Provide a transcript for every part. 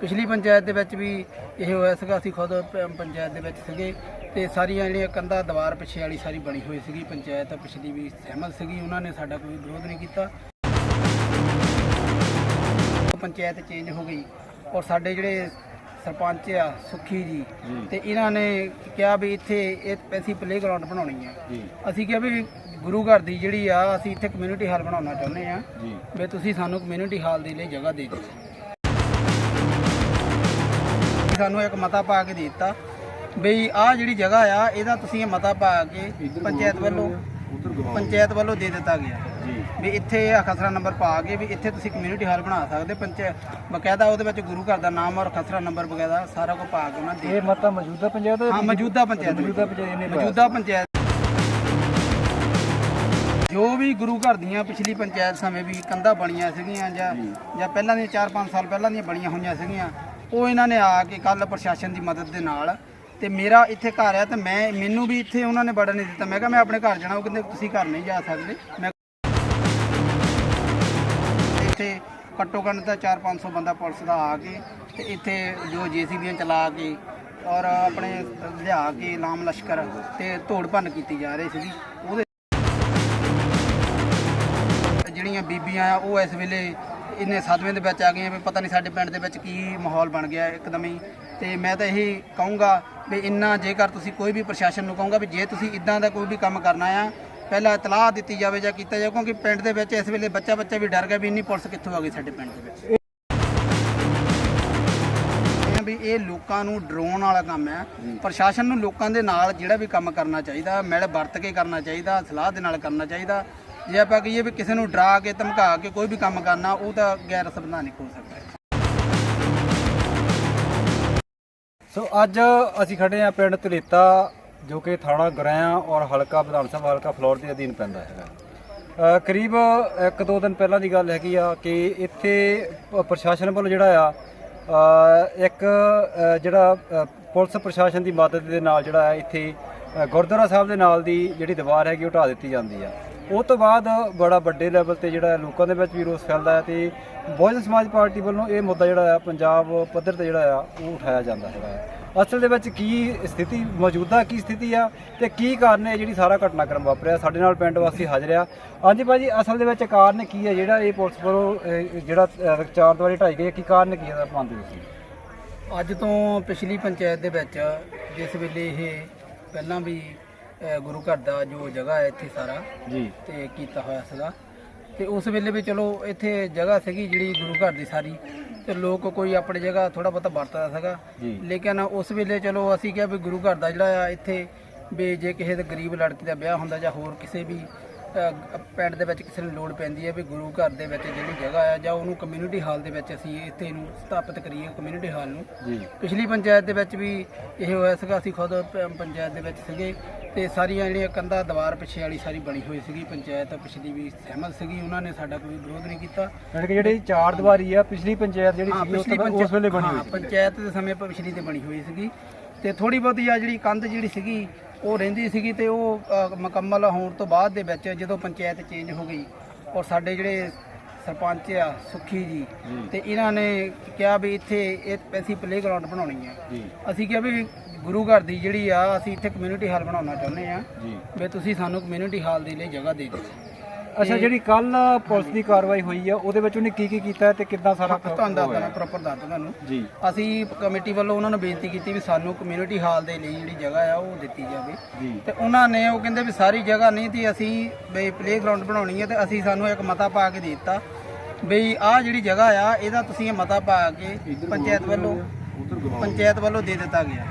ਪਿਛਲੀ ਪੰਚਾਇਤ ਦੇ ਵਿੱਚ ਵੀ ਇਹ ਹੋਇਆ ਸੀਗਾ ਅਸੀਂ ਖੁਦ ਪ- ਪੰਚਾਇਤ ਦੇ ਵਿੱਚ ਸੀਗੇ ਤੇ ਸਾਰੀਆਂ ਜਿਹੜੀਆਂ ਕੰਧਾਂ ਦੀਵਾਰ ਪਿੱਛੇ ਵਾਲੀ ਸਾਰੀ ਬਣੀ ਹੋਈ ਸੀਗੀ ਪੰਚਾਇਤ ਪਿਛਲੀ ਵੀ ਸਹਿਮਤ ਸੀਗੀ ਉਹਨਾਂ ਨੇ ਸਾਡਾ ਕੋਈ ਵਿਰੋਧ ਨਹੀਂ ਕੀਤਾ। ਪੰਚਾਇਤ ਚੇਂਜ ਹੋ ਗਈ ਔਰ ਸਾਡੇ ਜਿਹੜੇ ਸਰਪੰਚ ਆ ਸੁਖੀ ਜੀ ਤੇ ਇਹਨਾਂ ਨੇ ਕਿਹਾ ਵੀ ਇੱਥੇ ਇਹ ਅਸੀਂ ਪਲੇਗਰਾਉਂਡ ਬਣਾਉਣੀ ਆ। ਅਸੀਂ ਕਿਹਾ ਵੀ ਗੁਰੂ ਘਰ ਦੀ ਜਿਹੜੀ ਆ ਅਸੀਂ ਇੱਥੇ ਕਮਿਊਨਿਟੀ ਹਾਲ ਬਣਾਉਣਾ ਚਾਹੁੰਦੇ ਆ। ਵੀ ਤੁਸੀਂ ਸਾਨੂੰ ਕਮਿਊਨਿਟੀ ਹਾਲ ਦੇ ਲਈ ਜਗ੍ਹਾ ਦੇ ਦਿਓ। ਸਾਨੂੰ ਇੱਕ ਮਤਾ ਪਾ ਕੇ ਦਿੱਤਾ ਵੀ ਆਹ ਜਿਹੜੀ ਜਗ੍ਹਾ ਆ ਇਹਦਾ ਤੁਸੀਂ ਇਹ ਮਤਾ ਪਾ ਕੇ ਪੰਚਾਇਤ ਵੱਲੋਂ ਪੰਚਾਇਤ ਵੱਲੋਂ ਦੇ ਦਿੱਤਾ ਗਿਆ। ਵੀ ਇੱਥੇ ਆ ਖਸਰਾ ਨੰਬਰ ਪਾ ਕੇ ਵੀ ਇੱਥੇ ਤੁਸੀਂ ਕਮਿਊਨਿਟੀ ਹਾਲ ਬਣਾ ਸਕਦੇ ਪੰਚਾਇਤ ਬਕਾਇਦਾ ਉਹਦੇ ਵਿੱਚ ਗੁਰੂ ਘਰ ਦਾ ਨਾਮ ਔਰ ਖਸਰਾ ਨੰਬਰ ਵਗੈਰਾ ਸਾਰਾ ਕੁਝ ਪਾ ਕੇ ਉਹਨਾਂ ਦੇ ਇਹ ਮਤਾ ਮੌਜੂਦਾ ਪੰਚਾਇਤ ਹਾਂ ਮੌਜੂਦਾ ਪੰਚਾਇਤ ਮੌਜੂਦਾ ਪੰਚਾਇਤ ਨੇ ਮੌਜੂਦਾ ਪੰਚਾਇਤ। ਜੋ ਵੀ ਗੁਰੂ ਘਰ ਦੀਆਂ ਪਿਛਲੀ ਪੰਚਾਇਤ ਸਮੇਂ ਵੀ ਕੰਧਾਂ ਬਣੀਆਂ ਸੀਗੀਆਂ ਜਾਂ ਜਾਂ ਪਹਿਲਾਂ ਦੀਆਂ 4-5 ਸਾਲ ਪਹਿਲਾਂ ਦੀਆਂ ਬਣੀਆਂ ਹੋਈਆਂ ਸੀਗੀਆਂ ਉਹ ਇਹਨਾਂ ਨੇ ਆ ਕੇ ਕੱਲ ਪ੍ਰਸ਼ਾਸਨ ਦੀ ਮਦਦ ਦੇ ਨਾਲ ਤੇ ਮੇਰਾ ਇੱਥੇ ਘਰ ਆ ਤੇ ਮੈਂ, ਮੈਨੂੰ ਵੀ ਇੱਥੇ ਉਹਨਾਂ ਨੇ ਬੜਾ ਨਹੀਂ ਦਿੱਤਾ। ਮੈਂ ਕਿਹਾ ਮੈਂ ਆਪਣੇ ਘਰ ਜਾਣਾ, ਉਹ ਕਹਿੰਦੇ ਤੁਸੀਂ ਘਰ ਨਹੀਂ ਜਾ ਸਕਦੇ। ਮੈਂ ਇੱਥੇ ਘੱਟੋ ਘੱਟ ਤਾਂ 4-500 ਬੰਦਾ ਪੁਲਿਸ ਦਾ ਆ ਕੇ ਤੇ ਇੱਥੇ ਜੋ ਜੀਸੀਬੀਆਂ ਚਲਾ ਕੇ ਔਰ ਆਪਣੇ ਲਿਆ ਕੇ ਲਾਮ ਲਸ਼ਕਰ ਤੇ ਧੋੜ ਭੰਨ ਕੀਤੀ ਜਾ ਰਹੀ ਸੀਗੀ। ਉਹਦੇ ਜਿਹੜੀਆਂ ਬੀਬੀਆਂ ਆ, ਉਹ ਇਸ ਵੇਲੇ ਇੰਨੇ ਸਦਮੇ ਦੇ ਵਿੱਚ ਆ ਗਈਆਂ ਵੀ ਪਤਾ ਨਹੀਂ ਸਾਡੇ ਪਿੰਡ ਦੇ ਵਿੱਚ ਕੀ ਮਾਹੌਲ ਬਣ ਗਿਆ ਇੱਕਦਮ ਹੀ। ਤੇ ਮੈਂ ਤਾਂ ਇਹੀ ਕਹੂੰਗਾ ਵੀ ਇੰਨਾ ਜੇਕਰ ਤੁਸੀਂ ਕੋਈ ਵੀ ਪ੍ਰਸ਼ਾਸਨ ਨੂੰ ਕਹੂੰਗਾ ਵੀ ਜੇ ਤੁਸੀਂ ਇਦਾਂ ਦਾ ਕੋਈ ਵੀ ਕੰਮ ਕਰਨਾ ਆ ਪਹਿਲਾਂ ਇਤਲਾਹ ਦਿੱਤੀ ਜਾਵੇ ਜਾਂ ਕੀਤਾ ਜਾਵੇ ਕਿਉਂਕਿ ਪਿੰਡ ਦੇ ਵਿੱਚ ਇਸ ਵੇਲੇ ਬੱਚਾ ਬੱਚਾ ਵੀ ਡਰ ਗਿਆ ਵੀ ਇੰਨੀ ਪੁਲਿਸ ਕਿੱਥੋਂ ਆ ਗਈ ਸਾਡੇ ਪਿੰਡ ਦੇ ਵਿੱਚ। ਇਹ ਵੀ ਇਹ ਲੋਕਾਂ ਨੂੰ ਡਰਾਉਣ ਵਾਲਾ ਕੰਮ ਹੈ। ਪ੍ਰਸ਼ਾਸਨ ਨੂੰ ਲੋਕਾਂ ਦੇ ਨਾਲ ਜਿਹੜਾ ਵੀ ਕੰਮ ਕਰਨਾ ਚਾਹੀਦਾ ਮਿਲ ਵਰਤ ਕੇ ਕਰਨਾ ਚਾਹੀਦਾ ਸਲਾਹ ਦੇ ਨਾਲ ਕਰਨਾ ਚਾਹੀਦਾ ਜੇ ਆਪਾਂ ਕਹੀਏ ਵੀ ਕਿਸੇ ਨੂੰ ਡਰਾ ਕੇ, ਧਮਕਾ ਕੇ ਕੋਈ ਵੀ ਕੰਮ ਕਰਨਾ, ਉਹ ਤਾਂ ਗੈਰ ਸੰਵਿਧਾਨਿਕ ਹੋ ਸਕਦਾ ਹੈ। ਸੋ ਅੱਜ ਅਸੀਂ ਖੜੇ ਆ ਪਿੰਡ ਤਲੇਤਾ ਜੋ ਕਿ ਥਾਣਾ ਗਰਾਇਆ ਔਰ ਹਲਕਾ ਵਿਧਾਨ ਸਭਾ, ਹਲਕਾ ਫਲੋਰ ਦੇ ਅਧੀਨ ਪੈਂਦਾ ਹੈਗਾ। ਕਰੀਬ ਇੱਕ ਦੋ ਦਿਨ ਪਹਿਲਾਂ ਦੀ ਗੱਲ ਹੈਗੀ ਆ ਕਿ ਇੱਥੇ ਪ- ਪ੍ਰਸ਼ਾਸਨ ਵੱਲੋਂ ਜਿਹੜਾ ਆ ਇੱਕ ਜਿਹੜਾ ਪੁਲਿਸ ਪ੍ਰਸ਼ਾਸਨ ਦੀ ਮਦਦ ਦੇ ਨਾਲ ਜਿਹੜਾ ਇੱਥੇ ਗੁਰਦੁਆਰਾ ਸਾਹਿਬ ਦੇ ਨਾਲ ਦੀ ਜਿਹੜੀ ਦੀਵਾਰ ਹੈਗੀ, ਉਹ ਢਾਹ ਦਿੱਤੀ ਜਾਂਦੀ ਆ। ਉਹ ਤੋਂ ਬਾਅਦ ਬੜਾ ਵੱਡੇ ਲੈਵਲ ਤੇ ਜਿਹੜਾ ਲੋਕਾਂ ਦੇ ਵਿੱਚ ਵੀ ਰੋਸ ਫੈਲਦਾ ਹੈ ਤੇ ਬਹੁਜਨ ਸਮਾਜ ਪਾਰਟੀ ਵੱਲੋਂ ਇਹ ਮੁੱਦਾ ਜਿਹੜਾ ਆ ਪੰਜਾਬ ਪੱਧਰ ਤੇ ਜਿਹੜਾ ਆ ਉਹ ਉਠਾਇਆ ਜਾਂਦਾ ਹੈਗਾ ਅਸਲ ਦੇ ਵਿੱਚ ਕੀ ਸਥਿਤੀ ਮੌਜੂਦਾ ਕੀ ਸਥਿਤੀ ਆ ਤੇ ਕੀ ਕਾਰਨ ਹੈ ਜਿਹੜੀ ਸਾਰਾ ਘਟਨਾਕ੍ਰਮ ਵਾਪਰਿਆ? ਸਾਡੇ ਨਾਲ ਪਿੰਡ ਵਾਸੀ ਹਾਜ਼ਰ ਆ। ਹਾਂਜੀ ਭਾਜੀ ਅਸਲ ਦੇ ਵਿੱਚ ਕਾਰਨ ਕੀ ਹੈ ਜਿਹੜਾ ਇਹ ਪੁਲਿਸ ਵੱਲੋਂ ਜਿਹੜਾ ਅਹ, ਚਾਰ ਦੁਆਰੇ ਢਾਈ ਗਏ ਕੀ ਕਾਰਨ ਕੀ ਹੈ ਮੰਨਦੇ ਤੁਸੀਂ? ਅੱਜ ਤੋਂ ਪਿਛਲੀ ਪੰਚਾਇਤ ਦੇ ਵਿੱਚ ਜਿਸ ਵੇਲੇ ਇਹ ਪਹਿਲਾਂ ਵੀ ਗੁਰੂ ਘਰ ਦਾ ਜੋ ਜਗ੍ਹਾ ਹੈ ਇੱਥੇ ਸਾਰਾ ਜੀ। ਤੇ ਕੀਤਾ ਹੋਇਆ ਸੀਗਾ। ਤੇ ਉਸ ਵੇਲੇ ਵੀ ਚਲੋ ਇੱਥੇ ਜਗ੍ਹਾ ਸੀਗੀ ਜਿਹੜੀ ਗੁਰੂ ਘਰ ਦੀ ਸਾਰੀ। ਤੇ ਲੋਕ ਕੋਈ ਆਪਣੀ ਜਗ੍ਹਾ ਥੋੜਾ ਬਹੁਤਾ ਵਰਤਦਾ ਸੀਗਾ। ਜੀ। ਲੇਕਿਨ ਉਸ ਵੇਲੇ ਚਲੋ ਅਸੀਂ ਕਿਹਾ ਵੀ ਗੁਰੂ ਘਰ ਦਾ ਜਿਹੜਾ ਆ ਇੱਥੇ ਵੀ ਜੇ ਕਿਸੇ ਦੇ ਗਰੀਬ ਲੜਕੀ ਦਾ ਵਿਆਹ ਹੁੰਦਾ ਜਾਂ ਹੋਰ ਕਿਸੇ ਵੀ ਪਿੰਡ ਦੇ ਵਿੱਚ ਕਿਸੇ ਨੂੰ ਲੋੜ ਪੈਂਦੀ ਹੈ ਵੀ ਗੁਰੂ ਘਰ ਦੇ ਵਿੱਚ ਜਿਹੜੀ ਜਗ੍ਹਾ ਆ ਜਾਂ ਉਹਨੂੰ ਕਮਿਊਨਿਟੀ ਹਾਲ ਦੇ ਵਿੱਚ ਅਸੀਂ ਇੱਥੇ ਇਹਨੂੰ ਸਥਾਪਿਤ ਕਰੀਏ ਕਮਿਊਨਿਟੀ ਹਾਲ ਨੂੰ। ਪਿਛਲੀ ਪੰਚਾਇਤ ਦੇ ਵਿੱਚ ਵੀ ਇਹ ਹੋਇਆ ਸੀਗਾ ਅਸੀਂ ਖੁਦ ਪ- ਪੰਚਾਇਤ ਦੇ ਵਿੱਚ ਸੀਗੇ ਤੇ ਸਾਰੀਆਂ ਜਿਹੜੀਆਂ ਕੰਧਾਂ ਦੀਵਾਰ ਪਿੱਛੇ ਵਾਲੀ ਸਾਰੀ ਬਣੀ ਹੋਈ ਸੀਗੀ। ਪੰਚਾਇਤ ਪਿਛਲੀ ਵੀ ਸਹਿਮਤ ਸੀਗੀ ਉਹਨਾਂ ਨੇ ਸਾਡਾ ਕੋਈ ਵਿਰੋਧ ਨਹੀਂ ਕੀਤਾ। ਯਾਨੀ ਕਿ ਜਿਹੜੀ ਚਾਰ ਦੀਵਾਰੀ ਆ ਪਿਛਲੀ ਪੰਚਾਇਤ ਜਿਹੜੀ ਹਾਂ ਸੀ ਉਸ ਪਿਛਲੀ ਤੋਂ ਉਸ ਵੇਲੇ ਬਣੀ ਹਾਂ, ਹੋਈ ਸੀ। ਪੰਚਾਇਤ ਦੇ ਸਮੇਂ ਪਿਛਲੀ ਤੇ ਬਣੀ ਹੋਈ ਸੀਗੀ। ਤੇ ਥੋੜੀ ਬਹੁਤੀ ਆ ਜਿਹੜੀ ਕੰਧ ਜਿਹੜੀ ਸੀਗੀ ਉਹ ਰਹਿੰਦੀ ਸੀਗੀ ਤੇ ਉਹ ਅ, ਮੁਕੰਮਲ ਹੋਣ ਤੋਂ ਬਾਅਦ ਦੇ ਵਿੱਚ ਜਦੋਂ ਪੰਚਾਇਤ ਚੇਂਜ ਹੋ ਗਈ ਔਰ ਸਾਡੇ ਜਿਹੜੇ ਸਰਪੰਚ ਆ ਸੁਖੀ ਜੀ ਤੇ ਇਹਨਾਂ ਨੇ ਕਿਹਾ ਵੀ ਇੱਥੇ ਇਹ ਅਸੀਂ ਪਲੇਗਰਾਉਂਡ ਬਣਾਉਣੀ ਆ। ਜੀ। ਅਸੀਂ ਕਿਹਾ ਵੀ ਗੁਰੂ ਘਰ ਦੀ ਜਿਹੜੀ ਆ ਅਸੀਂ ਇੱਥੇ ਕਮਿਊਨਿਟੀ ਹਾਲ ਬਣਾਉਣਾ ਚਾਹੁੰਦੇ ਆ। ਜੀ। ਵੀ ਤੁਸੀਂ ਸਾਨੂੰ ਕਮਿਊਨਿਟੀ ਹਾਲ ਦੇ ਲਈ ਜਗ੍ਹਾ ਦੇ ਦਿਓ। ਅੱਛਾ ਜਿਹੜੀ ਕੱਲ ਪੁਲਿਸ ਦੀ ਕਾਰਵਾਈ ਹੋਈ ਆ ਉਹਦੇ ਵਿੱਚ ਉਹਨੇ ਕੀ ਕੀ ਕੀਤਾ ਤੇ ਕਿੱਦਾਂ ਸਾਰਾ ਤੁਹਾਨੂੰ ਦੱਸਦਾ ਪ੍ਰੋਪਰ ਦੱਸਦਾ ਤੁਹਾਨੂੰ। ਜੀ। ਅਸੀਂ ਕਮੇਟੀ ਵੱਲੋਂ ਉਹਨਾਂ ਨੂੰ ਬੇਨਤੀ ਕੀਤੀ ਵੀ ਸਾਨੂੰ ਕਮਿਊਨਿਟੀ ਹਾਲ ਦੇ ਲਈ ਜਿਹੜੀ ਜਗ੍ਹਾ ਆ ਉਹ ਦਿੱਤੀ ਜਾਵੇ। ਤੇ ਉਹਨਾਂ ਨੇ ਉਹ ਕਹਿੰਦੇ ਵੀ ਸਾਰੀ ਜਗ੍ਹਾ ਨਹੀਂ ਦੀ ਅਸੀਂ ਵੀ ਪਲੇਗਰਾਉਂਡ ਬਣਾਉਣੀ ਹੈ ਤੇ ਅਸੀਂ ਸਾਨੂੰ ਇੱਕ ਮਤਾ ਪਾ ਕੇ ਦੇ ਦਿੱਤਾ। ਵੀ ਆਹ ਜਿਹੜੀ ਜਗ੍ਹਾ ਆ ਇਹਦਾ ਤੁਸੀਂ ਇਹ ਮਤਾ ਪਾ ਕੇ ਪੰਚਾਇਤ ਵੱਲੋਂ ਪੰਚਾਇਤ ਵੱਲੋਂ ਦੇ ਦਿੱਤਾ ਗਿਆ।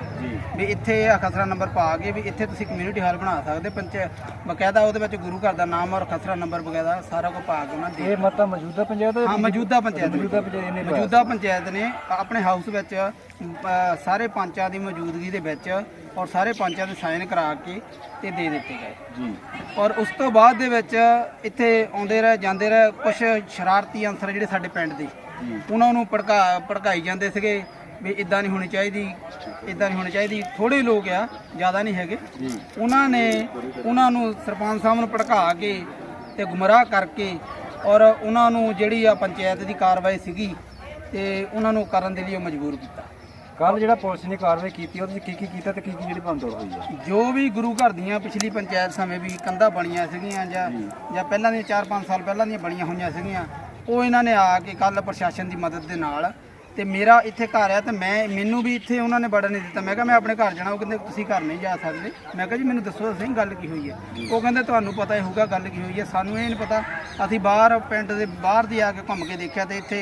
ਵੀ ਇੱਥੇ ਆ ਖਸਰਾ ਨੰਬਰ ਪਾ ਕੇ ਵੀ ਇੱਥੇ ਤੁਸੀਂ ਕਮਿਊਨਿਟੀ ਹਾਲ ਬਣਾ ਸਕਦੇ ਪੰਚਾਇਤ ਬਕਾਇਦਾ ਉਹਦੇ ਵਿੱਚ ਗੁਰੂ ਘਰ ਦਾ ਨਾਮ ਔਰ ਖਸਰਾ ਨੰਬਰ ਵਗੈਰਾ ਸਾਰਾ ਕੁਝ ਪਾ ਕੇ ਉਹਨਾਂ ਦੇ ਇਹ ਮਤਾ ਮੌਜੂਦਾ ਪੰਚਾਇਤ ਹਾਂ ਮੌਜੂਦਾ ਪੰਚਾਇਤ ਮੌਜੂਦਾ ਪੰਚਾਇਤ ਨੇ ਮੌਜੂਦਾ ਪੰਚਾਇਤ ਨੇ ਆਪਣੇ ਹਾਊਸ ਵਿੱਚ ਸਾਰੇ ਪੰਚਾਂ ਦੀ ਮੌਜੂਦਗੀ ਦੇ ਵਿੱਚ ਔਰ ਸਾਰੇ ਪੰਚਾਂ ਦੇ ਸਾਈਨ ਕਰਾ ਕੇ ਤੇ ਦੇ ਦਿੱਤੇ ਗਏ। ਜੀ। ਔਰ ਉਸ ਤੋਂ ਬਾਅਦ ਦੇ ਵਿੱਚ ਇੱਥੇ ਆਉਂਦੇ ਰਹੇ ਜਾਂਦੇ ਰਹੇ ਕੁਝ ਸ਼ਰਾਰਤੀ ਅੰਸਰ ਜਿਹੜੇ ਸਾਡੇ ਪਿੰਡ ਦੇ ਉਹਨਾਂ ਨੂੰ ਭੜਕਾ ਭੜਕਾਈ ਜਾਂਦੇ ਸੀਗੇ। ਵੀ ਇਦਾਂ ਨਹੀਂ ਹੋਣੀ ਚਾਹੀਦੀ ਇਦਾਂ ਨਹੀਂ ਹੋਣੀ ਚਾਹੀਦੀ। ਥੋੜੇ ਲੋਕ ਆ ਜ਼ਿਆਦਾ ਨਹੀਂ ਹੈਗੇ। ਉਹਨਾਂ ਨੇ ਉਹਨਾਂ ਨੂੰ ਸਰਪੰਚ ਸਾਹਿਬ ਨੂੰ ਭੜਕਾ ਕੇ ਤੇ ਗੁੰਮਰਾਹ ਕਰਕੇ ਔਰ ਉਹਨਾਂ ਨੂੰ ਜਿਹੜੀ ਆ ਪੰਚਾਇਤ ਦੀ ਕਾਰਵਾਈ ਸੀਗੀ ਤੇ ਉਹਨਾਂ ਨੂੰ ਕਰਨ ਦੇ ਲਈ ਉਹ ਮਜਬੂਰ ਕੀਤਾ। ਕੱਲ ਜਿਹੜਾ ਪੁਲਿਸ ਨੇ ਕਾਰਵਾਈ ਕੀਤੀ ਉਹਦੇ 'ਚ ਕੀ ਕੀ ਕੀਤਾ ਤੇ ਕੀ ਕੀ ਜਿਹੜੀ ਭੰਨਤੋੜ ਹੋਈ ਹੈ ਜੋ ਵੀ ਗੁਰੂ ਘਰ ਦੀਆਂ ਪਿਛਲੀ ਪੰਚਾਇਤ ਸਮੇਂ ਵੀ ਕੰਧਾਂ ਬਣੀਆਂ ਸੀਗੀਆਂ ਜਾਂ ਜਾਂ ਪਹਿਲਾਂ ਦੀਆਂ 4-5 ਸਾਲ ਪਹਿਲਾਂ ਦੀਆਂ ਬਣੀਆਂ ਹੋਈਆਂ ਸੀਗੀਆਂ ਉਹ ਇਹਨਾਂ ਨੇ ਆ ਕੇ ਕੱਲ ਪ੍ਰਸ਼ਾਸਨ ਦੀ ਮਦਦ ਦੇ ਨਾਲ ਤੇ ਮੇਰਾ ਇੱਥੇ ਘਰ ਹੈ ਤੇ ਮੈਂ, ਮੈਨੂੰ ਵੀ ਇੱਥੇ ਉਹਨਾਂ ਨੇ ਵੜਨ ਨਹੀਂ ਦਿੱਤਾ। ਮੈਂ ਕਿਹਾ ਮੈਂ ਆਪਣੇ ਘਰ ਜਾਣਾ, ਉਹ ਕਹਿੰਦੇ ਤੁਸੀਂ ਘਰ ਨਹੀਂ ਜਾ ਸਕਦੇ। ਮੈਂ ਕਿਹਾ ਜੀ, ਮੈਨੂੰ ਦੱਸੋ ਤਾਂ ਸਹੀ ਗੱਲ ਕੀ ਹੋਈ ਹੈ। ਉਹ ਕਹਿੰਦੇ, ਤੁਹਾਨੂੰ ਪਤਾ ਹੀ ਹੋਊਗਾ ਗੱਲ ਕੀ ਹੋਈ ਹੈ। ਸਾਨੂੰ ਇਹ ਨਹੀਂ ਪਤਾ। ਅਸੀਂ ਬਾਹਰ, ਪਿੰਡ ਦੇ ਬਾਹਰ ਦੀ ਆ ਕੇ ਘੁੰਮ ਕੇ ਦੇਖਿਆ ਤੇ ਇੱਥੇ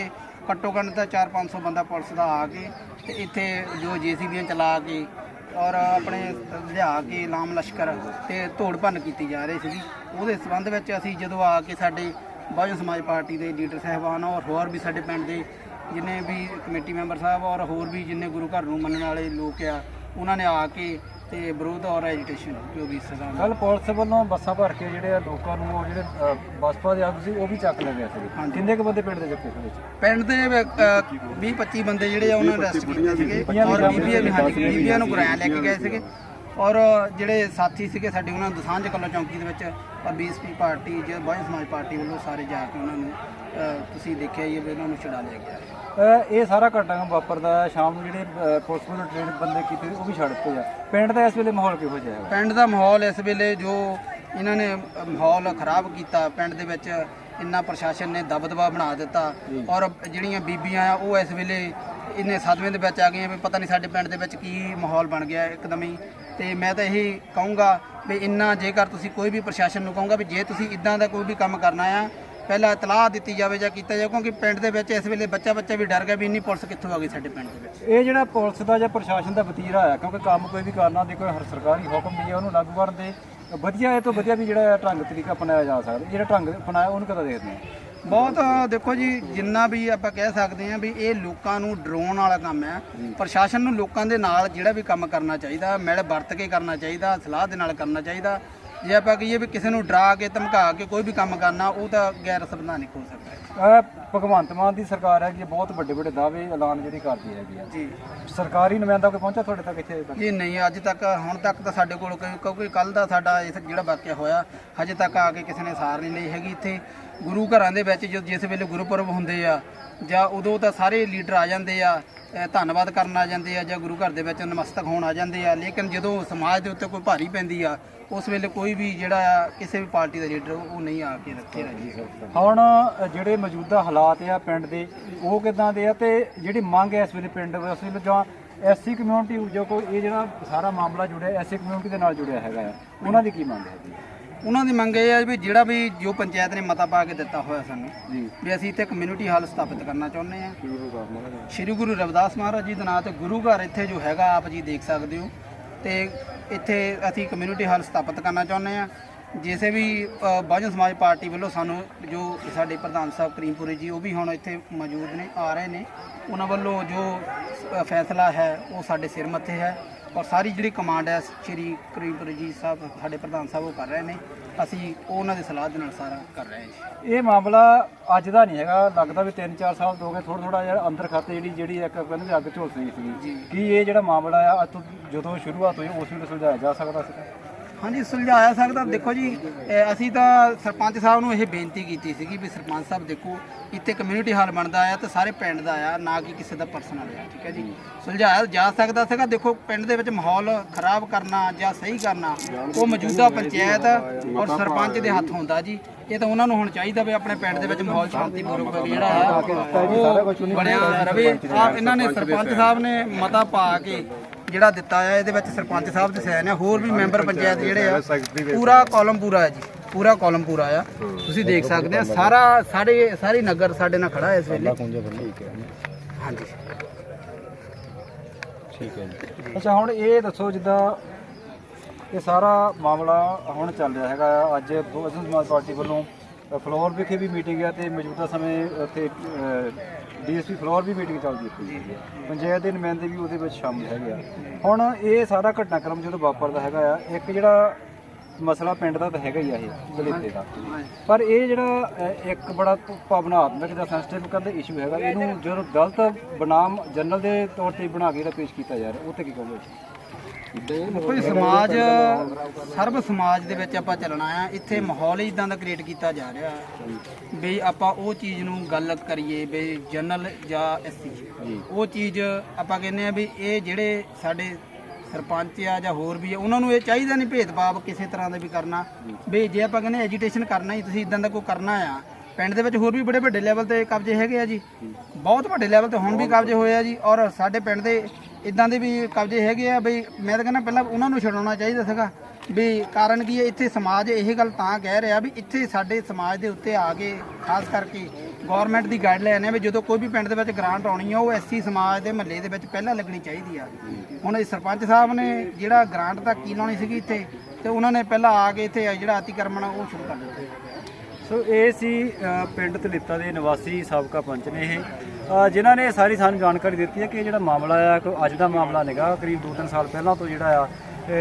ਘੱਟੋ ਘੱਟ ਤਾਂ 4-500 ਬੰਦਾ ਪੁਲਿਸ ਦਾ ਆ ਕੇ ਤੇ ਇੱਥੇ ਜੋ ਜੀਸੀਬੀਆਂ ਚਲਾ ਕੇ ਔਰ ਆਪਣੇ ਲਿਆ ਕੇ ਲਾਮ ਲਸ਼ਕਰ ਤੇ ਧੋੜ ਭੰਨ ਕੀਤੀ ਜਾ ਰਹੀ ਸੀਗੀ। ਉਹਦੇ ਸਬੰਧ ਵਿੱਚ ਅਸੀਂ ਜਦੋਂ ਆ ਕੇ ਸਾਡੇ ਬਹੁਜਨ ਸਮਾਜ ਪਾਰਟੀ ਦੇ ਲੀਡਰ ਸਾਹਿਬਾਨ ਔਰ ਹੋਰ ਵੀ ਸਾਡੇ ਪਿੰਡ ਦੇ ਜਿੰਨੇ ਵੀ ਕਮੇਟੀ ਮੈਂਬਰ ਸਾਹਿਬ ਔਰ ਹੋਰ ਵੀ ਜਿੰਨੇ ਗੁਰੂ ਘਰ ਨੂੰ ਮੰਨਣ ਵਾਲੇ ਲੋਕ ਆ ਉਹਨਾਂ ਨੇ ਆ ਕੇ ਤੇ ਵਿਰੋਧ ਔਰ ਐਜੀਟੇਸ਼ਨ ਜੋ ਵੀ ਸਦਾ ਕੱਲ ਪੁਲਿਸ ਵੱਲੋਂ ਬੱਸਾਂ ਭਰ ਕੇ ਜਿਹੜੇ ਆ ਲੋਕਾਂ ਨੂੰ ਉਹ ਜਿਹੜੇ ਅ, ਬਸਪਾ ਦੇ ਆਗੂ ਸੀ ਉਹ ਵੀ ਚੱਕ ਲੈ ਗਏ ਸੀ। ਕਿੰਨੇ ਕੁ ਬੰਦੇ ਪਿੰਡ ਦੇ ਚੱਕੇ ਸੀ ਵਿੱਚ ਪਿੰਡ ਦੇ 20 25 ਬੰਦੇ ਜਿਹੜੇ ਆ ਉਹਨਾਂ ਨੂੰ ਅਰੈਸਟ ਕੀਤੇ ਸੀਗੇ ਔਰ ਬੀਬੀਆਂ ਵੀ ਹਾਂਜੀ ਬੀਬੀਆਂ ਨੂੰ ਗੁਰਾਇਆ ਲੈ ਕੇ ਗਏ ਸੀਗੇ। ਔਰ ਜਿਹੜੇ ਸਾਥੀ ਸੀਗੇ ਸਾਡੇ ਉਹਨਾਂ ਨੂੰ ਦਸਾਂਝ ਕਲਾ ਚੌਂਕੀ ਦੇ ਵਿੱਚ ਔਰ ਬੀਐਸਪੀ ਪਾਰਟੀ ਜੇ ਬਹੁਜਨ ਸਮਾਜ ਪਾਰਟੀ ਵੱਲੋਂ ਸਾਰੇ ਜਾ ਕੇ ਉਹਨਾਂ ਨੂੰ ਤੁਸੀਂ ਦੇਖਿਆ ਹੀ ਹੈ ਵੀ ਉਹਨਾਂ ਨੂੰ ਛੁਡਾ ਲਿਆ ਗਿਆ ਇਹ ਸਾਰਾ ਘਟਨਾ ਵਾਪਰਦਾ। ਸ਼ਾਮ ਨੂੰ ਜਿਹੜੇ ਪੁਲਿਸ ਵੱਲੋਂ ਟ੍ਰੇਨ ਬੰਦੇ ਕੀਤੇ ਉਹ ਵੀ ਛੱਡ ਦਿੱਤੇ ਆ ਪਿੰਡ ਦਾ ਇਸ ਵੇਲੇ ਮਾਹੌਲ ਕਿਹੋ ਜਿਹਾ ਹੈ? ਪਿੰਡ ਦਾ ਮਾਹੌਲ ਇਸ ਵੇਲੇ ਜੋ ਇਹਨਾਂ ਨੇ ਮਾਹੌਲ ਖਰਾਬ ਕੀਤਾ ਪਿੰਡ ਦੇ ਵਿੱਚ ਇੰਨਾ ਪ੍ਰਸ਼ਾਸਨ ਨੇ ਦਬਦਬਾ ਬਣਾ ਦਿੱਤਾ। ਔਰ ਜਿਹੜੀਆਂ ਬੀਬੀਆਂ ਆ ਉਹ ਇਸ ਵੇਲੇ ਇੰਨੇ ਸਦਮੇ ਦੇ ਵਿੱਚ ਆ ਗਈਆਂ ਵੀ ਪਤਾ ਨਹੀਂ ਸਾਡੇ ਪਿੰਡ ਦੇ ਵਿੱਚ ਕੀ ਮਾਹੌਲ ਬਣ ਗਿਆ। ਇੱਕਦਮ ਹੀ ਤੇ ਮੈਂ ਤਾਂ ਇਹੀ ਕਹੂੰਗਾ ਵੀ ਇੰਨਾ ਜੇਕਰ ਤੁਸੀਂ ਕੋਈ ਵੀ ਪ੍ਰਸ਼ਾਸਨ ਨੂੰ ਕਹੂੰਗਾ ਵੀ ਜੇ ਤੁਸੀਂ ਇਦਾਂ ਦਾ ਕੋਈ ਵੀ ਕੰਮ ਕਰਨਾ ਆ, ਪਹਿਲਾਂ ਇਤਲਾਹ ਦਿੱਤੀ ਜਾਵੇ ਜਾਂ ਕੀਤਾ ਜਾਵੇ, ਕਿਉਂਕਿ ਪਿੰਡ ਦੇ ਵਿੱਚ ਇਸ ਵੇਲੇ ਬੱਚਾ ਬੱਚਾ ਵੀ ਡਰ ਗਿਆ ਵੀ ਇੰਨੀ ਪੁਲਿਸ ਕਿੱਥੋਂ ਆ ਗਈ ਸਾਡੇ ਪਿੰਡ ਦੇ ਵਿੱਚ। ਇਹ ਜਿਹੜਾ ਪੁਲਿਸ ਦਾ ਜਾਂ ਪ੍ਰਸ਼ਾਸਨ ਦਾ ਵਤੀਰਾ ਹੈ ਕਿਉਂਕਿ ਕੰਮ ਕੋਈ ਵੀ ਕਰਨਾ ਦੇ ਕੋਈ ਹਰ ਸਰਕਾਰੀ ਹੁਕਮ ਵੀ ਹੈ ਉਹਨੂੰ ਲਾਗੂ ਕਰਨ ਦੇ। ਵਧੀਆ ਇਹ ਤੋਂ ਵਧੀਆ ਵੀ ਜਿਹੜਾ ਢੰਗ ਤਰੀਕਾ ਅਪਣਾਇਆ ਜਾ ਸਕਦਾ, ਜਿਹੜਾ ਢੰਗ ਅਪਣਾਇਆ ਉਹਨੂੰ ਕਦਾ ਦੇਖਦੇ ਆ ਬਹੁਤ ਦੇਖੋ ਜੀ ਜਿੰਨਾ ਵੀ ਆਪਾਂ ਕਹਿ ਸਕਦੇ ਹਾਂ ਵੀ ਇਹ ਲੋਕਾਂ ਨੂੰ ਡਰਾਉਣ ਵਾਲਾ ਕੰਮ ਹੈ। ਪ੍ਰਸ਼ਾਸਨ ਨੂੰ ਲੋਕਾਂ ਦੇ ਨਾਲ ਜਿਹੜਾ ਵੀ ਕੰਮ ਕਰਨਾ ਚਾਹੀਦਾ ਮਿਲ ਵਰਤ ਕੇ ਕਰਨਾ ਚਾਹੀਦਾ ਸਲਾਹ ਦੇ ਨਾਲ ਕਰਨਾ ਚਾਹੀਦਾ। ਜੇ ਆਪਾਂ ਕਹੀਏ ਵੀ ਕਿਸੇ ਨੂੰ ਡਰਾ ਕੇ ਧਮਕਾ ਕੇ ਕੋਈ ਵੀ ਕੰਮ ਕਰਨਾ ਉਹ ਤਾਂ ਗੈਰ ਸੰਵਿਧਾਨਿਕ ਹੋ ਸਕਦਾ ਹੈ। ਭਗਵੰਤ ਮਾਨ ਦੀ ਸਰਕਾਰ ਹੈ ਕਿ ਬਹੁਤ ਵੱਡੇ ਵੱਡੇ ਦਾਅਵੇ ਐਲਾਨ ਜਿਹੜੀ ਕਰਦੀ ਹੈਗੀ ਆ। ਜੀ। ਸਰਕਾਰੀ ਨੁਮਾਇੰਦਾ ਕੋਈ ਪਹੁੰਚਾ ਤੁਹਾਡੇ ਤੱਕ ਇੱਥੇ? ਜੀ ਨਹੀਂ ਅੱਜ ਤੱਕ ਹੁਣ ਤੱਕ ਤਾਂ ਸਾਡੇ ਕੋਲ ਕੋਈ ਕਿਉਂਕਿ ਕੱਲ ਦਾ ਸਾਡਾ ਇਸ ਜਿਹੜਾ ਵਾਕਿਆ ਹੋਇਆ ਹਜੇ ਤੱਕ ਆ ਕੇ ਕਿਸੇ ਨੇ ਸਾਰ ਨਹੀਂ ਲਈ ਹੈਗੀ ਇੱਥੇ। ਗੁਰੂ ਘਰਾਂ ਦੇ ਵਿੱਚ ਜਦ ਜਿਸ ਵੇਲੇ ਗੁਰਪੁਰਬ ਹੁੰਦੇ ਆ, ਜਾਂ ਉਦੋਂ ਤਾਂ ਸਾਰੇ ਲੀਡਰ ਆ ਜਾਂਦੇ ਆ ਧੰਨਵਾਦ ਕਰਨ ਆ ਜਾਂਦੇ ਆ, ਜਾਂ ਗੁਰੂ ਘਰ ਦੇ ਵਿੱਚ ਨਮਸਤਕ ਹੋਣ ਆ ਜਾਂਦੇ ਆ, ਲੇਕਿਨ ਜਦੋਂ ਸਮਾਜ ਦੇ ਉੱਤੇ ਕੋਈ ਭਾਰੀ ਪੈਂਦੀ ਆ, ਉਸ ਵੇਲੇ ਕੋਈ ਵੀ ਜਿਹੜਾ ਆ, ਕਿਸੇ ਵੀ ਪਾਰਟੀ ਦਾ ਲੀਡਰ ਉਹ ਨਹੀਂ ਆ ਕੇ ਰੱਖੇ ਰਾਜੀ ਹੁਣ ਜਿਹੜੇ ਮੌਜੂਦਾ ਹਾਲਾਤ ਆ ਪਿੰਡ ਦੇ, ਉਹ ਕਿਦਾਂ ਦੇ ਆ ਤੇ ਜਿਹੜੀ ਮੰਗ ਹੈ ਇਸ ਵੇਲੇ ਪਿੰਡ ਵਾਸਤੇ ਜਾਂ ਐਸਸੀ ਕਮਿਊਨਿਟੀ, ਜੋ ਕੋਈ ਇਹ ਜਿਹੜਾ ਸਾਰਾ ਮਾਮਲਾ ਜੁੜਿਆ, ਐਸਸੀ ਕਮਿਊਨਿਟੀ ਦੇ ਨਾਲ ਜੁੜਿਆ ਹੈਗਾ ਆ, ਉਹਨਾਂ ਦੀ ਕੀ ਮੰਗ ਹੈ ਉਹਨਾਂ ਦੀ ਮੰਗ ਇਹ ਆ ਵੀ ਜਿਹੜਾ ਵੀ ਜੋ ਪੰਚਾਇਤ ਨੇ ਮਤਾ ਪਾ ਕੇ ਦਿੱਤਾ ਹੋਇਆ ਸਾਨੂੰ ਜੀ। ਵੀ ਅਸੀਂ ਇੱਥੇ ਕਮਿਊਨਿਟੀ ਹਾਲ ਸਥਾਪਿਤ ਕਰਨਾ ਚਾਹੁੰਦੇ ਆ ਸ਼੍ਰੀ ਗੁਰੂ ਰਵਿਦਾਸ ਮਹਾਰਾਜ ਜੀ ਦੇ ਨਾਂ ਤੇ ਗੁਰੂ ਘਰ ਇੱਥੇ ਜੋ ਹੈਗਾ ਆਪ ਜੀ ਦੇਖ ਸਕਦੇ ਹੋ। ਤੇ ਇੱਥੇ ਅਸੀਂ ਕਮਿਊਨਿਟੀ ਹਾਲ ਸਥਾਪਿਤ ਕਰਨਾ ਚਾਹੁੰਦੇ ਆ ਜਿਸੇ ਵੀ ਬਹੁਜਨ ਸਮਾਜ ਪਾਰਟੀ ਵੱਲੋਂ ਸਾਨੂੰ ਜੋ ਸਾਡੇ ਪ੍ਰਧਾਨ ਸਾਹਿਬ ਕਰੀਮਪੁਰੀ ਜੀ ਉਹ ਵੀ ਹੁਣ ਇੱਥੇ ਮੌਜੂਦ ਨੇ ਆ ਰਹੇ ਨੇ। ਉਹਨਾਂ ਵੱਲੋਂ ਜੋ ਫੈਸਲਾ ਹੈ ਉਹ ਸਾਡੇ ਸਿਰ ਮੱਥੇ ਹੈ। ਔਰ ਸਾਰੀ ਜਿਹੜੀ ਕਮਾਂਡ ਹੈ ਸ਼੍ਰੀ ਕਰੀਮਪੁਰੀ ਜੀ ਸਾਹਿਬ ਸਾਡੇ ਪ੍ਰਧਾਨ ਸਾਹਿਬ ਉਹ ਕਰ ਰਹੇ ਨੇ। ਅਸੀਂ ਉਹਨਾਂ ਦੀ ਸਲਾਹ ਦੇ ਨਾਲ ਸਾਰਾ ਕਰ ਰਹੇ ਹਾਂ। ਜੀ ਇਹ ਮਾਮਲਾ ਅੱਜ ਦਾ ਨਹੀਂ ਹੈਗਾ। ਲੱਗਦਾ ਵੀ 3-4 ਸਾਲ ਹੋ ਗਏ ਥੋੜਾ ਥੋੜਾ ਜਿਹਾ ਅੰਦਰ ਖਾਤੇ ਜਿਹੜੀ ਜਿਹੜੀ ਇੱਕ ਕਹਿੰਦੇ ਵੀ ਅੱਗ ਝੋਲ ਰਹੀ ਸੀਗੀ ਕੀ ਇਹ ਜਿਹੜਾ ਮਾਮਲਾ ਆ ਅੱਜ ਤੋਂ ਜਦੋਂ ਸ਼ੁਰੂਆਤ ਹੋਈ ਉਸ ਵੇਲੇ ਸੁਲਝਾਇਆ ਜਾ ਸਕਦਾ ਸੀ। ਹਾਂਜੀ, ਸੁਲਝਾਇਆ ਸਕਦਾ। ਦੇਖੋ ਜੀ, ਇਹ ਅਸੀਂ ਤਾਂ ਸਰਪੰਚ ਸਾਹਿਬ ਨੂੰ ਇਹ ਬੇਨਤੀ ਕੀਤੀ ਸੀਗੀ ਵੀ ਸਰਪੰਚ ਸਾਹਿਬ ਦੇਖੋ, ਇੱਥੇ ਕਮਿਊਨਿਟੀ ਹਾਲ ਬਣਦਾ ਆ ਤੇ ਸਾਰੇ ਪਿੰਡ ਦਾ ਆ, ਨਾ ਕਿ ਕਿਸੇ ਦਾ ਪਰਸਨਲ ਆ, ਠੀਕ ਹੈ ਜੀ? ਸੁਲਝਾਇਆ ਜਾ ਸਕਦਾ ਸੀਗਾ। ਦੇਖੋ, ਪਿੰਡ ਦੇ ਵਿੱਚ ਮਾਹੌਲ ਖਰਾਬ ਕਰਨਾ ਜਾਂ ਸਹੀ ਕਰਨਾ, ਉਹ ਮੌਜੂਦਾ ਪੰਚਾਇਤ ਔਰ ਸਰਪੰਚ ਦੇ ਹੱਥ ਹੁੰਦਾ ਜੀ। ਇਹ ਤਾਂ ਉਹਨਾਂ ਨੂੰ ਹੁਣ ਚਾਹੀਦਾ ਵੀ ਆਪਣੇ ਪਿੰਡ ਦੇ ਵਿੱਚ ਮਾਹੌਲ ਸ਼ਾਂਤੀਪੂਰਵਕ ਜਿਹੜਾ ਆ, ਉਹ ਬਣਿਆ ਰਵੇ ਆ ਇਹਨਾਂ ਨੇ ਸਰਪੰਚ ਸਾਹਿਬ ਨੇ ਮਤਾ ਪਾ ਕੇ ਜਿਹੜਾ ਦਿੱਤਾ ਆ ਇਹਦੇ ਵਿੱਚ ਸਰਪੰਚ ਸਾਹਿਬ ਦੇ ਸਾਈਨ ਆ ਹੋਰ ਵੀ ਮੈਂਬਰ ਪੰਚਾਇਤ ਜਿਹੜੇ ਆ ਪੂਰਾ ਕਾਲਮ ਪੂਰਾ ਹੈ ਜੀ ਪੂਰਾ ਕਾਲਮ ਪੂਰਾ ਆ। ਤੁਸੀਂ ਦੇਖ ਸਕਦੇ ਆ ਸਾਰਾ ਸਾਰੇ ਸਾਰੀ ਨਗਰ ਸਾਡੇ ਨਾਲ ਖੜਾ ਹੈ ਇਸ ਵੇਲੇ। ਹਾਂਜੀ। ਅੱਛਾ ਹੁਣ ਇਹ ਦੱਸੋ ਜਿੱਦਾਂ ਇਹ ਸਾਰਾ ਮਾਮਲਾ ਹੁਣ ਚੱਲ ਰਿਹਾ ਹੈਗਾ ਆ। ਅੱਜ ਬਹੁਜਨ ਸਮਾਜ ਪਾਰਟੀ ਵੱਲੋਂ ਫਲੋਰ ਵਿਖੇ ਵੀ ਮੀਟਿੰਗ ਹੈ ਤੇ ਮੌਜੂਦਾ ਸਮੇਂ ਉੱਥੇ ਡੀਐਸਪੀ ਫਲੋਰ ਵੀ ਮੀਟਿੰਗ ਚੱਲਦੀ ਪਈ ਹੈ ਪੰਚਾਇਤ ਦੇ ਨੁਮਾਇੰਦੇ ਵੀ ਉਹਦੇ ਵਿੱਚ ਸ਼ਾਮਲ ਹੈਗੇ ਆ। ਹੁਣ ਇਹ ਸਾਰਾ ਘਟਨਾਕ੍ਰਮ ਜਦੋਂ ਵਾਪਰਦਾ ਹੈਗਾ ਆ, ਇੱਕ ਜਿਹੜਾ ਮਸਲਾ ਪਿੰਡ ਦਾ ਤਾਂ ਹੈਗਾ ਹੀ ਆ ਇਹ ਦਲਿੱਤੇ ਦਾ। ਪਰ ਇਹ ਜਿਹੜਾ ਇੱਕ ਬੜਾ ਭਾਵਨਾਤਮਕ ਜਾਂ ਸੈਂਸਿਟਿਵ ਕਹਿੰਦੇ ਇਸ਼ੂ ਹੈਗਾ, ਇਹਨੂੰ ਜਦੋਂ ਗਲਤ ਬਨਾਮ ਜਨਰਲ ਦੇ ਤੌਰ ਤੇ ਬਣਾ ਕੇ ਜਿਹੜਾ ਪੇਸ਼ ਕੀਤਾ ਜਾ ਰਿਹਾ ਉਹ ਤੇ ਕੀ ਕਹੋਗੇ? ਕੋਈ ਸਮਾਜ ਸਰਬ ਸਮਾਜ ਦੇ ਵਿੱਚ ਆਪਾਂ ਚੱਲਣਾ ਆ। ਇੱਥੇ ਮਾਹੌਲ ਇਦਾਂ ਦਾ ਕ੍ਰੀਏਟ ਕੀਤਾ ਜਾ ਰਿਹਾ। ਵੀ ਆਪਾਂ ਉਹ ਚੀਜ਼ ਨੂੰ ਗੱਲ ਕਰੀਏ ਵੀ ਜਨਰਲ ਜਾਂ ਐਸਸੀ ਉਹ ਚੀਜ਼ ਆਪਾਂ ਕਹਿੰਦੇ ਆ ਵੀ ਇਹ ਜਿਹੜੇ ਸਾਡੇ ਸਰਪੰਚ ਆ ਜਾਂ ਹੋਰ ਵੀ ਆ ਉਹਨਾਂ ਨੂੰ ਇਹ ਚਾਹੀਦਾ ਨਹੀਂ ਭੇਦਭਾਵ ਕਿਸੇ ਤਰ੍ਹਾਂ ਦਾ ਵੀ ਕਰਨਾ। ਵੀ ਜੇ ਆਪਾਂ ਕਹਿੰਦੇ ਐਜੀਟੇਸ਼ਨ ਕਰਨਾ ਹੀ ਤੁਸੀਂ ਇਦਾਂ ਦਾ ਕੋਈ ਕਰਨਾ ਆ। ਪਿੰਡ ਦੇ ਵਿੱਚ ਹੋਰ ਵੀ ਬੜੇ ਵੱਡੇ ਲੈਵਲ ਤੇ ਕਬਜ਼ੇ ਹੈਗੇ ਆ ਜੀ। ਬਹੁਤ ਵੱਡੇ ਲੈਵਲ ਤੇ ਹੁਣ ਵੀ ਕਬਜ਼ੇ ਹੋਏ ਆ ਜੀ। ਔਰ ਸਾਡੇ ਪਿੰਡ ਦੇ ਇਦਾਂ ਦੇ ਵੀ ਕਬਜ਼ੇ ਹੈਗੇ ਆ ਬਈ, ਮੈਂ ਤਾਂ ਕਹਿੰਦਾ ਪਹਿਲਾਂ ਉਹਨਾਂ ਨੂੰ ਛਡਾਉਣਾ ਚਾਹੀਦਾ ਸੀਗਾ ਵੀ ਕਾਰਨ ਕੀ ਹੈ, ਇੱਥੇ ਸਮਾਜ ਇਹ ਗੱਲ ਤਾਂ ਕਹਿ ਰਿਹਾ ਵੀ ਇੱਥੇ ਸਾਡੇ ਸਮਾਜ ਦੇ ਉੱਤੇ ਆ ਕੇ ਖਾਸ ਕਰਕੇ ਗਵਰਨਮੈਂਟ ਦੀ ਗਾਈਡਲਾਈਨ ਹੈ ਵੀ ਜਦੋਂ ਕੋਈ ਵੀ ਪਿੰਡ ਦੇ ਵਿੱਚ ਗ੍ਰਾਂਟ ਆਉਣੀ ਆ, ਉਹ ਐਸਸੀ ਸਮਾਜ ਦੇ ਮਹੱਲੇ ਦੇ ਵਿੱਚ ਪਹਿਲਾਂ ਲੱਗਣੀ ਚਾਹੀਦੀ ਆ। ਹੁਣ ਇਹ ਸਰਪੰਚ ਸਾਹਿਬ ਨੇ ਜਿਹੜਾ ਗ੍ਰਾਂਟ ਤਾਂ ਕੀ ਲਾਉਣੀ ਸੀਗੀ ਇੱਥੇ, ਤੇ ਉਹਨਾਂ ਨੇ ਪਹਿਲਾਂ ਆ ਕੇ ਇੱਥੇ ਜਿਹੜਾ ਅਤੀਕਰਮਣ ਆ, ਉਹ ਸ਼ੁਰੂ ਕਰ ਦਿੱਤਾ। ਸੋ ਇਹ ਸੀ ਪਿੰਡ ਤਲਿੱਤਾ ਦੇ ਨਿਵਾਸੀ ਸਾਬਕਾ ਪੰਚ ਨੇ ਇਹ। ਜਿਨ੍ਹਾਂ ਨੇ ਸਾਰੀ ਸਾਨੂੰ ਜਾਣਕਾਰੀ ਦਿੱਤੀ ਹੈ ਕਿ ਇਹ ਜਿਹੜਾ ਮਾਮਲਾ ਆ ਕੋਈ ਅੱਜ ਦਾ ਮਾਮਲਾ ਨਹੀਂਗਾ ਕਰੀਬ 2-3 ਸਾਲ ਪਹਿਲਾਂ ਤੋਂ ਜਿਹੜਾ ਆ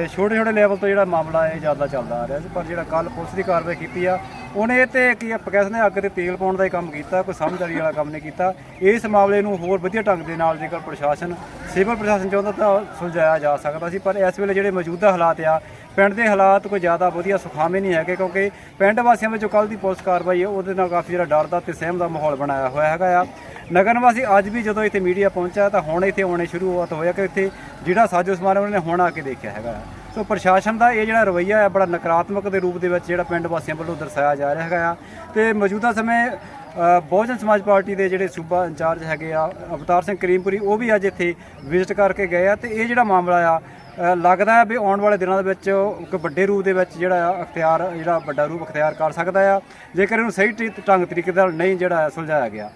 ਛੋਟੇ ਛੋਟੇ ਲੈਵਲ ਤੋਂ ਜਿਹੜਾ ਮਾਮਲਾ ਇਹ ਜ਼ਿਆਦਾ ਚੱਲਦਾ ਆ ਰਿਹਾ ਸੀ, ਪਰ ਜਿਹੜਾ ਕੱਲ ਪੁਲਿਸ ਦੀ ਕਾਰਵਾਈ ਕੀਤੀ ਆ ਉਹਨੇ ਇਹ ਤੇ ਕੀ ਆਪਾਂ ਕਹਿ ਸਕਦੇ ਹਾਂ, ਅੱਗ ਤੇ ਤੇਲ ਪਾਉਣ ਦਾ ਹੀ ਕੰਮ ਕੀਤਾ, ਕੋਈ ਸਮਝਦਾਰੀ ਵਾਲਾ ਕੰਮ ਨਹੀਂ ਕੀਤਾ ਇਸ ਮਾਮਲੇ ਨੂੰ ਹੋਰ ਵਧੀਆ ਢੰਗ ਦੇ ਨਾਲ ਜੇਕਰ ਪ੍ਰਸ਼ਾਸਨ, ਸਿਵਲ ਪ੍ਰਸ਼ਾਸਨ ਚਾਹੁੰਦਾ ਤਾਂ ਸੁਲਝਾਇਆ ਜਾ ਸਕਦਾ ਸੀ, ਪਰ ਇਸ ਵੇਲੇ ਜਿਹੜੇ ਮੌਜੂਦਾ ਹਾਲਾਤ ਆ, ਪਿੰਡ ਦੇ ਹਾਲਾਤ ਕੋਈ ਜ਼ਿਆਦਾ ਵਧੀਆ ਸੁਖਾਵੇਂ ਨਹੀਂ ਹੈਗੇ, ਕਿਉਂਕਿ ਪਿੰਡ ਵਾਸੀਆਂ ਵਿੱਚ ਜੋ ਕੱਲ ਦੀ ਪੁਲਿਸ ਕਾਰਵਾਈ ਹੈ, ਉਹਦੇ ਨਾਲ ਕਾਫੀ ਜਿਹੜਾ ਡਰ ਦਾ ਤੇ ਸਹਿਮ ਦਾ ਮਾਹੌਲ ਬਣਾਇਆ ਹੋਇਆ ਹੈਗਾ ਆ ਨਗਰ ਨਿਵਾਸੀ ਅੱਜ ਵੀ ਜਦੋਂ ਇੱਥੇ ਮੀਡੀਆ ਪਹੁੰਚਿਆ, ਤਾਂ ਹੁਣ ਇੱਥੇ ਆਉਣੇ ਸ਼ੁਰੂ ਹੋਇਆ ਕਿ ਇੱਥੇ ਜਿਹੜਾ ਸਾਜੋ ਸਮਾਨ ਉਹਨਾਂ ਨੇ, ਹੁਣ ਆ ਕੇ ਦੇਖਿਆ ਹੈਗਾ ਆ। ਸੋ ਪ੍ਰਸ਼ਾਸਨ ਦਾ ਇਹ ਜਿਹੜਾ ਰਵੱਈਆ ਹੈ, ਬੜਾ ਨਕਾਰਾਤਮਕ ਦੇ ਰੂਪ ਦੇ ਵਿੱਚ ਜਿਹੜਾ ਪਿੰਡ ਵਾਸੀਆਂ ਵੱਲੋਂ ਦਰਸਾਇਆ ਜਾ ਰਿਹਾ ਹੈਗਾ ਆ। ਤੇ ਮੌਜੂਦਾ ਸਮੇਂ ਬਹੁਜਨ ਸਮਾਜ ਪਾਰਟੀ ਦੇ ਜਿਹੜੇ ਸੂਬਾ ਇੰਚਾਰਜ ਹੈਗੇ ਆ, ਅਵਤਾਰ ਸਿੰਘ ਕਰੀਮਪੁਰੀ, ਉਹ ਵੀ ਅੱਜ ਇੱਥੇ ਵਿਜ਼ਿਟ ਕਰਕੇ ਗਏ ਆ। ਤੇ ਇਹ ਜਿਹੜਾ ਮਾਮਲਾ ਆ ਲੱਗਦਾ ਹੈ ਵੀ ਆਉਣ ਵਾਲੇ ਦਿਨਾਂ ਦੇ ਵਿੱਚ ਇੱਕ ਵੱਡੇ ਰੂਪ ਦੇ ਵਿੱਚ ਜਿਹੜਾ ਆ, ਅਖਤਿਆਰ, ਜਿਹੜਾ ਵੱਡਾ ਰੂਪ ਅਖਤਿਆਰ ਕਰ ਸਕਦਾ ਆ। ਜੇਕਰ ਇਹਨੂੰ ਸਹੀ ਤਰੀ- ਢੰਗ ਤਰੀਕੇ ਨਾਲ ਨਹੀਂ ਜਿਹੜਾ ਹੈ ਸੁਲਝਾਇਆ ਗਿਆ।